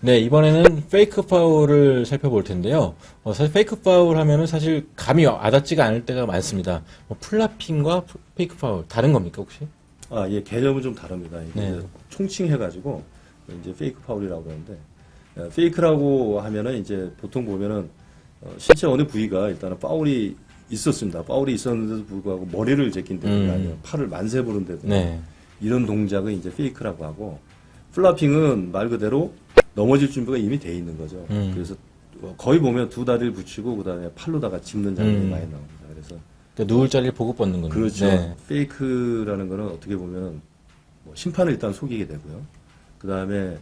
네, 이번에는 페이크 파울을 살펴볼 텐데요. 어, 사실 페이크 파울 하면은 사실 감이 와닿지가 않을 때가 많습니다. 뭐 플라핑과 페이크 파울 다른 겁니까 혹시? 아, 예, 개념은 좀 다릅니다. 이게 네. 총칭해가지고 이제 페이크 파울이라고 그러는데 어, 페이크라고 하면은 이제 보통 보면은 어, 실제 어느 부위가 일단은 파울이 있었습니다. 파울이 있었는데도 불구하고 머리를 제낀다든가 음. 팔을 만세 부른다든가 네. 이런 동작을 이제 페이크라고 하고 플라핑은 말 그대로 넘어질 준비가 이미 돼 있는 거죠. 음. 그래서 거의 보면 두 다리를 붙이고 그다음에 팔로다가 짚는 장면이 음. 많이 나옵니다. 그래서 그러니까 누울 자리를 보고 뻗는 거죠. 그렇죠. 네. 페이크라는 거는 어떻게 보면 뭐 심판을 일단 속이게 되고요. 그 다음에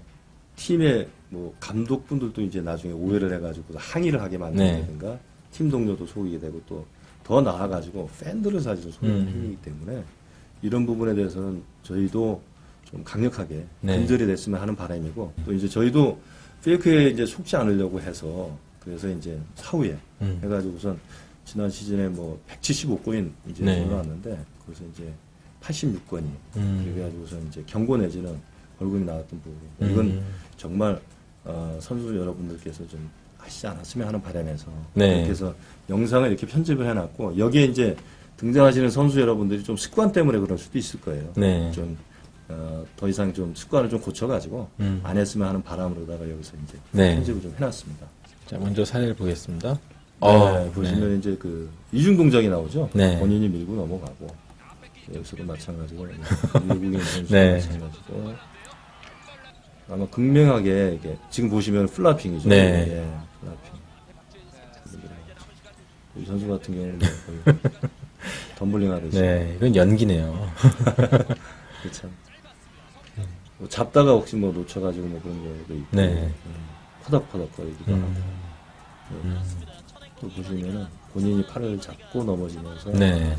팀의 뭐 감독분들도 이제 나중에 오해를 해가지고 항의를 하게 만든다든가 팀 동료도 속이게 되고 또 더 나아가지고 팬들을 사실은 속이는 음. 행위이기 때문에 이런 부분에 대해서는 저희도 좀 강력하게 네. 근절이 됐으면 하는 바람이고 또 이제 저희도 페이크에 이제 속지 않으려고 해서 그래서 이제 사후에 음. 해가지고선 지난 시즌에 뭐 175건인 이제 네. 올라왔는데 거기서 이제 86건이 음. 그래가지고서 이제 경고 내지는 벌금이 나왔던 부분 이건 음. 정말 어, 선수 여러분들께서 좀 하시지 않았으면 하는 바람에서 네. 해서 영상을 이렇게 편집을 해놨고 여기에 이제 등장하시는 선수 여러분들이 좀 습관 때문에 그럴 수도 있을 거예요. 네. 좀 어, 더 이상 좀 습관을 좀 고쳐가지고 음. 안 했으면 하는 바람으로다가 여기서 이제 네. 편집을 좀 해놨습니다. 자, 먼저 사례를 보겠습니다. 네, 어, 보시면 이제 그 이중 동작이 나오죠. 네. 본인이 밀고 넘어가고 여기서도 마찬가지고 외국인 선수 네. 마찬가지고 아마 극명하게 이게 지금 보시면 플라핑이죠. 네. 예, 플라핑. 이 선수 같은 경우는 뭐 거의 덤블링 하듯이 네, 이건 연기네요. 그렇죠. 뭐 잡다가 혹시 뭐 놓쳐가지고 뭐 그런 경우도 있고 네. 음, 퍼덕퍼덕거리기도 하고 음. 네. 또 보시면은 본인이 팔을 잡고 넘어지면서 네.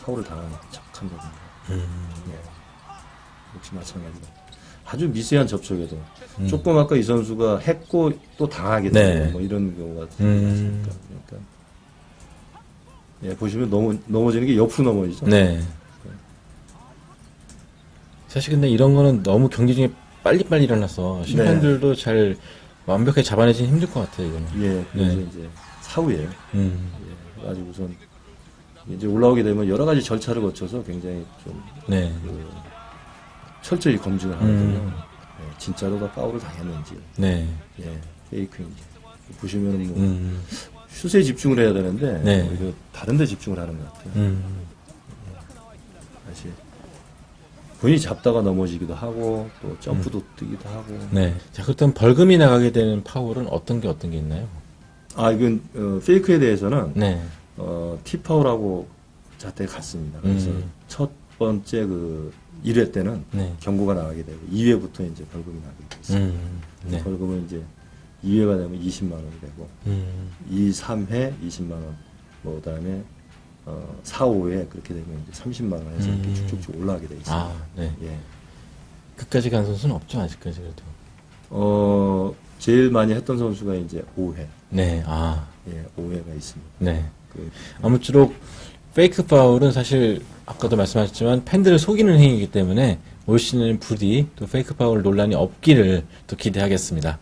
파울을 당하는 척한다든가 음. 네. 역시 마찬가지로 아주 미세한 접촉에도 음. 조금 아까 이 선수가 했고 또 당하게 네. 되고 뭐 이런 경우가 음. 있으니까 그러니까 예 보시면 넘어 넘어지는 게 옆으로 넘어지죠. 네. 사실 근데 이런 거는 너무 경기 중에 빨리빨리 일어나서 심판들도 잘 완벽하게 잡아내기는 힘들 것 같아요, 이거는. 예, 그래서 네. 이제 사후에 음. 예, 그래가지고선 이제 올라오게 되면 여러 가지 절차를 거쳐서 굉장히 좀 네. 그 철저히 검증을 하거든요. 음. 예, 진짜로가 파울을 당했는지, 네. 예, 페이크인지 보시면은 뭐 음. 슛에 집중을 해야 되는데 네. 오히려 다른 데 집중을 하는 것 같아요. 음. 사실 본인이 잡다가 넘어지기도 하고 또 점프도 뛰기도 하고 네. 자, 그렇다면 벌금이 나가게 되는 파울은 어떤 게 어떤 게 있나요? 아 이건 어, 페이크에 대해서는 네. 어, 티파울하고 자태 같습니다. 그래서 음. 첫 번째 그 1회 때는 네. 경고가 나가게 되고 2회부터 이제 벌금이 나게 돼 있어요. 음. 네. 벌금은 이제 2회가 되면 20만 원이 되고 음. 2, 3회 20만 원, 뭐 그다음에 어, 4, 5회 그렇게 되면 이제 30만 원 해서 이렇게 음. 쭉쭉쭉 올라가게 돼 있습니다. 아, 네. 예. 끝까지 간 선수는 없죠, 아직까지 그래도. 어, 제일 많이 했던 선수가 이제 5회. 네. 아, 예, 5회가 있습니다. 네. 그, 아무쪼록 페이크 파울은 사실 아까도 말씀하셨지만 팬들을 속이는 행위이기 때문에 올 시즌 부디 또 페이크 파울 논란이 없기를 또 기대하겠습니다.